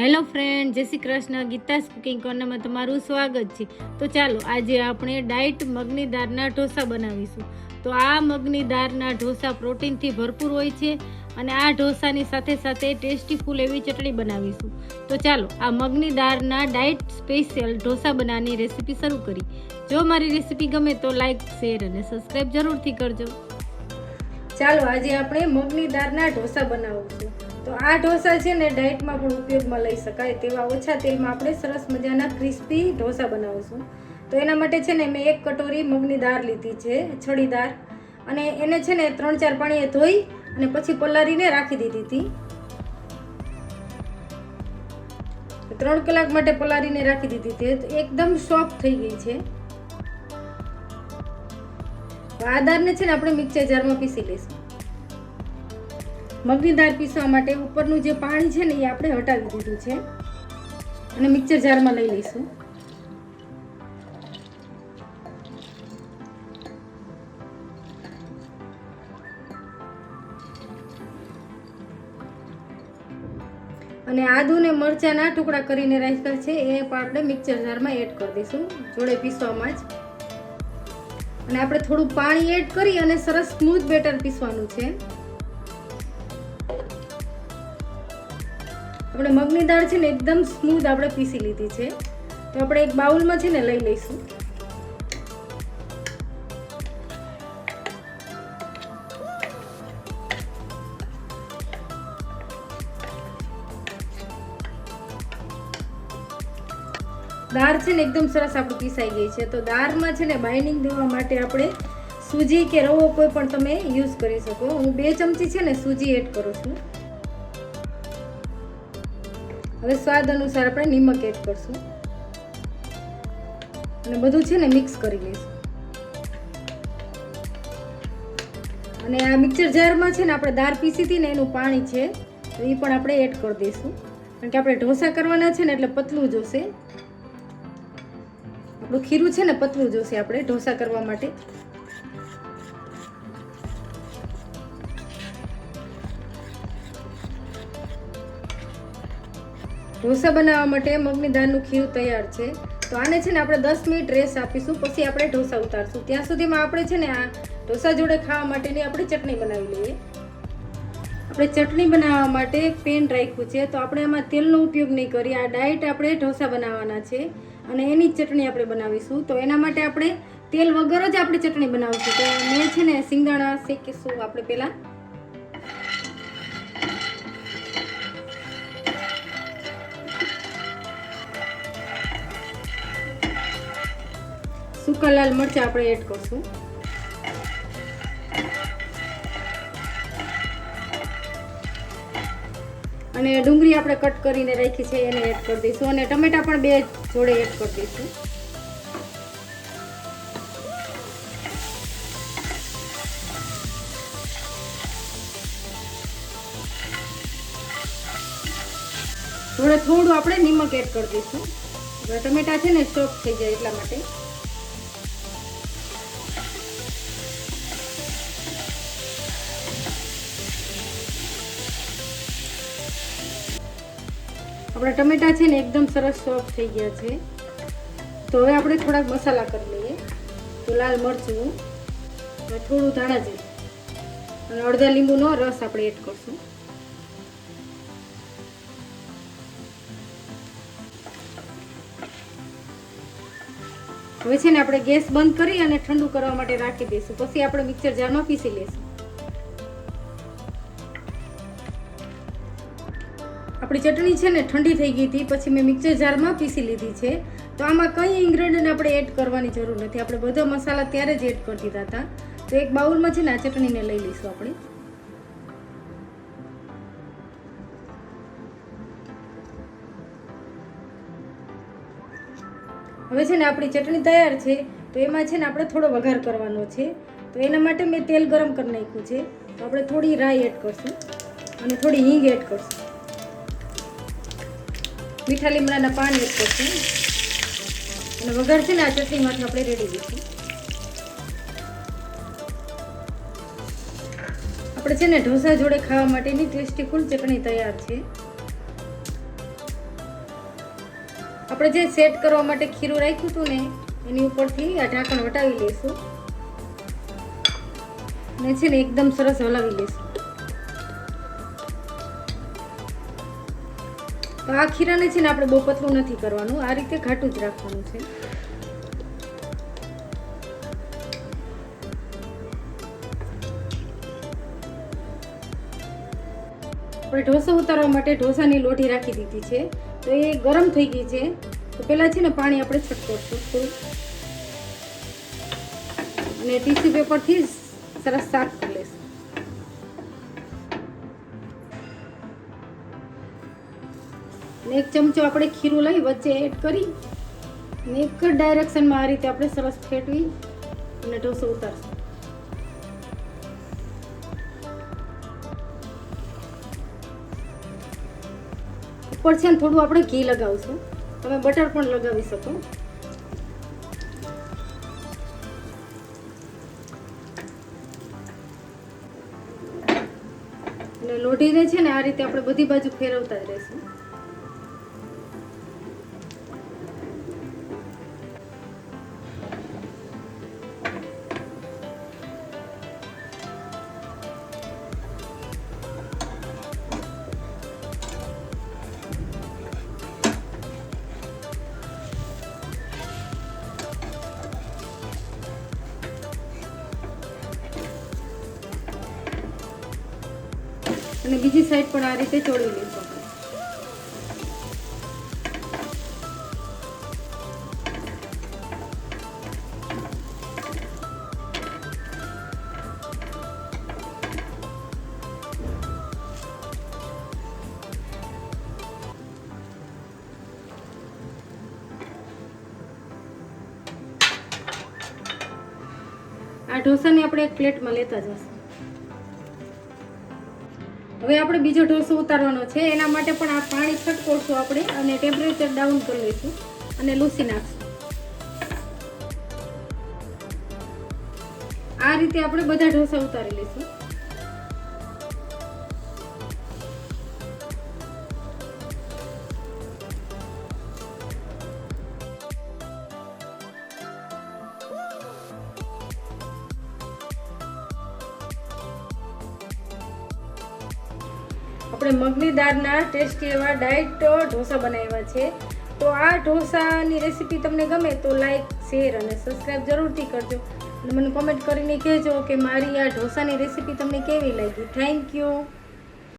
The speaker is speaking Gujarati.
હેલો ફ્રેન્ડ, જય શ્રી કૃષ્ણ. ગીતાસ કુકિંગ કોર્નરમાં તમારું સ્વાગત છે. તો ચાલો, આજે આપણે ડાયટ મગની દાળના ઢોસા બનાવીશું. તો આ મગની દાળના ઢોસા પ્રોટીનથી ભરપૂર હોય છે અને આ ઢોસાની સાથે સાથે ટેસ્ટી ફૂલ એવી ચટણી બનાવીશું. તો ચાલો, આ મગની દાળના ડાયટ સ્પેશિયલ ઢોસા બનાવવાની રેસીપી શરૂ કરી. જો મારી રેસીપી ગમે તો લાઇક શેર અને સબસ્ક્રાઈબ જરૂરથી કરજો. ચાલો, આજે આપણે મગની દાળના ઢોસા બનાવીશું. તો આ ઢોસા છે ને ડાયટમાં પણ ઉપયોગમાં લઈ શકાય તેવા ઓછા તેલમાં આપણે સરસ મજાના ક્રિસ્પી ઢોસા બનાવીશું. તો એના માટે છે ને મેં એક કટોરી મગની દાળ લીધી છે છડી દાળ. અને એને છે ને ત્રણ ચાર પાણીએ ધોઈ અને પછી પલાળીને રાખી દીધી હતી. ત્રણ કલાક માટે પલાળીને રાખી દીધી હતી. તો એકદમ સોફ્ટ થઈ ગઈ છે. આ દાળને છે ને આપણે મિક્સર જારમાં પીસી લઈશું. મગની દાળ પીસવા માટે ઉપરનું જે પાણી છે ને એ આપણે હટાવી દીધું છે. અને મિક્સર જારમાં લઈ લઈશું. અને આદુ ને મરચાના ટુકડા કરીને રાખ્યા છે, એ પણ આપણે મિક્સર જારમાં એડ કરી દઈશું, જોડે પીસવામાં જ. અને આપણે થોડું પાણી એડ કરી અને સરસ સ્મૂથ બેટર પીસવાનું છે. આપણે મગની દાળ છે ને એકદમ સ્મૂથ આપણે પીસી લીધી છે. તો આપણે એક બાઉલમાં છે ને લઈ લઈશું. દાળ છે ને એકદમ સરસ આપણી પીસાઈ ગઈ છે. તો દાળમાં છે ને બાઇન્ડિંગ દેવા માટે આપણે સૂજી કે રવો કોઈ પણ તમે યુઝ કરી શકો. હું બે ચમચી છે ને સૂજી એડ કરું છું. હવે સ્વાદ અનુસાર આપણે નિમક એડ કરશું. અને બધું છે ને મિક્સ કરી લઈશું. અને આ મિક્સર જારમાં છે ને આપણે દાળ પીસી હતી ને એનું પાણી છે, તો એ પણ આપણે એડ કરી દઈશું. કારણ કે આપણે ઢોસા કરવાના છે ને એટલે પતલું જોશે આપણું ખીરું છે ને પતલું જોશે આપણે ઢોસા કરવા માટે. ઢોસા બનાવવા માટે મગની દાળનું ખીરું તૈયાર છે. તો આને છે ને આપણે દસ મિનિટ રેસ આપીશું, પછી આપણે ઢોસા ઉતારશું. ત્યાં સુધીમાં આપણે છે ને આ ઢોસા જોડે ખાવા માટેની આપણે ચટણી બનાવી લઈએ. આપણે ચટણી બનાવવા માટે એક પેન રાખ્યું છે, તો આપણે એમાં તેલનો ઉપયોગ નહીં કરીએ. આ ડાયટ આપણે ઢોસા બનાવવાના છે અને એની ચટણી આપણે બનાવીશું. તો એના માટે આપણે તેલ વગર જ આપણે ચટણી બનાવીશું. તો મેં છે ને સિંગદાણા શેકીશું આપણે પહેલાં. સૂકા લાલ મરચાં આપણે એડ કરશું. અને ડુંગળી આપણે કટ કરીને રાખી છે, એને એડ કરી દઈશું. અને ટમેટા પણ બે જોડે એડ કરી દઈશું. થોડું આપણે નિમક એડ કરી દઈશું. ટમેટા છે ને સોફ્ટ થઈ જાય એટલા માટે. આપણા ટમેટા છે ને એકદમ સરસ સોફ્ટ થઈ ગયા છે. તો હવે આપણે થોડાક મસાલા કરી લઈએ. તો લાલ મરચું અને થોડું ધાણા જીરું. અને અડધા લીંબુનો રસ આપણે એડ કરશું. હવે છે ને આપણે ગેસ બંધ કરી અને ઠંડુ કરવા માટે રાખી દઈશું. પછી આપણે મિક્સર જારમાં પીસી લઈશું. આપણી ચટણી છે ને ઠંડી થઈ ગઈ હતી, પછી મેં મિક્સર જારમાં પીસી લીધી છે. તો આમાં કંઈ ઇન્ગ્રેડિયન્ટ આપણે એડ કરવાની જરૂર નથી. આપણે બધા મસાલા ત્યારે જ એડ કરી દીધા હતા. તો એક બાઉલમાં છે ને આ ચટણીને લઈ લઈશું આપણે. હવે છે ને આપણી ચટણી તૈયાર છે. તો એમાં છે ને આપણે થોડો વઘાર કરવાનો છે. તો એના માટે મેં તેલ ગરમ કરી નાખ્યું છે. તો આપણે થોડી રાઈ એડ કરશું અને થોડી હિંગ એડ કરશું. મીઠા લીમડાના પાન એડ કરશું. અને વઘાર છે ને આ ચટણીમાંથી આપણે રેડી દઈશું આપણે છે ને ઢોસા જોડે ખાવા માટેની ટેસ્ટી ફૂલ ચટણી તૈયાર છે. આપણે જે સેટ કરવા માટે ખીરું રાખ્યું હતું ને, એની ઉપરથી આ ઢાંકણ હટાવી લઈશું. ને છે ને એકદમ સરસ હલાવી લઈશું. તો આ ખીરાને છે ને આપણે બહુ પતલું નથી કરવાનું. આ રીતે ઘાટું જ રાખવાનું છે. આપણે ઢોસો ઉતારવા માટે ઢોસાની લોઢી રાખી દીધી છે. તો એ ગરમ થઈ ગઈ છે. તો પહેલાં છે ને પાણી આપણે છટકવશું થોડું. અને ટીસ્યુ પેપરથી સરસ સાફ કરી લઈશું ને એક ચમચો આપણે ખીરું લઈ વચ્ચે એડ કરી ને એક જ ડાયરેક્શનમાં આ રીતે આપણે સરસ ફેટવી અને ઢોસો ઉતારશું. ઉપર છે ને થોડું આપણે ઘી લગાવશું. તમે બટર પણ લગાવી શકો. અને લોઢીને છે ને આ રીતે આપણે બધી બાજુ ફેરવતા જ રહીશું. અને બીજી સાઈડ પણ આ રીતે ચોળી લઈશું આ ઢોસાને આપણે એક પ્લેટમાં લેતા જશું. હવે આપણે બીજો ઢોસો ઉતારવાનો છે. એના માટે પણ આ પાણી છટકોડશું આપણે અને ટેમ્પરેચર ડાઉન કરી લઈશું અને લૂસી નાખશું. આ રીતે આપણે બધા ઢોસા ઉતારી લઈશું. આપણે મગની દાળના ટેસ્ટી એવા ડાયટ ઢોસા બનાવ્યા છે. તો આ ઢોસાની રેસીપી તમને ગમે તો લાઈક શેર અને સબસ્ક્રાઈબ જરૂરથી કરજો. અને મને કોમેન્ટ કરીને કહેજો કે મારી આ ઢોસાની રેસીપી તમને કેવી લાગી. Thank you